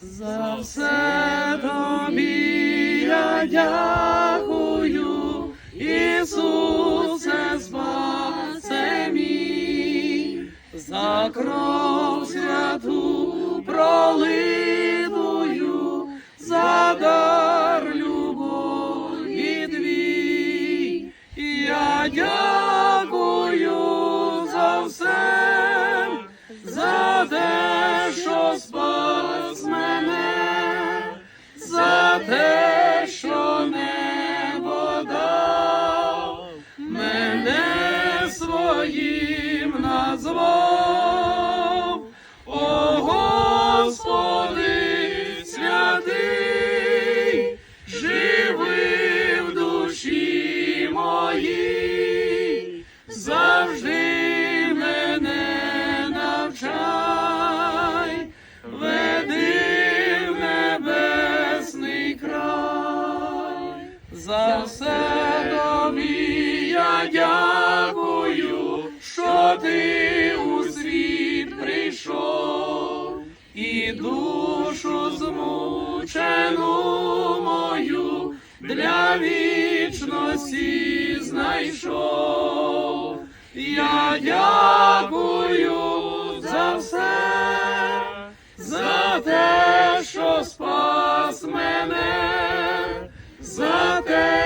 За все тобі я дякую, Ісусе, спасе мій, за кров святу пролитую, за дар любові твій. Я дякую своїм назвав, змучену мою для вічності знайшов. Я дякую за все, за те, що спас мене, за те,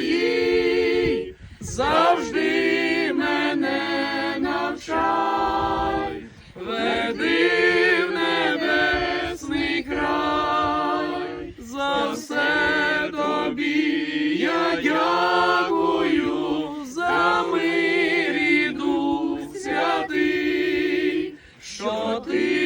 моїй, завжди мене навчай, веди в небесний край, за все тобі я дякую, за мир і дух святий, що ти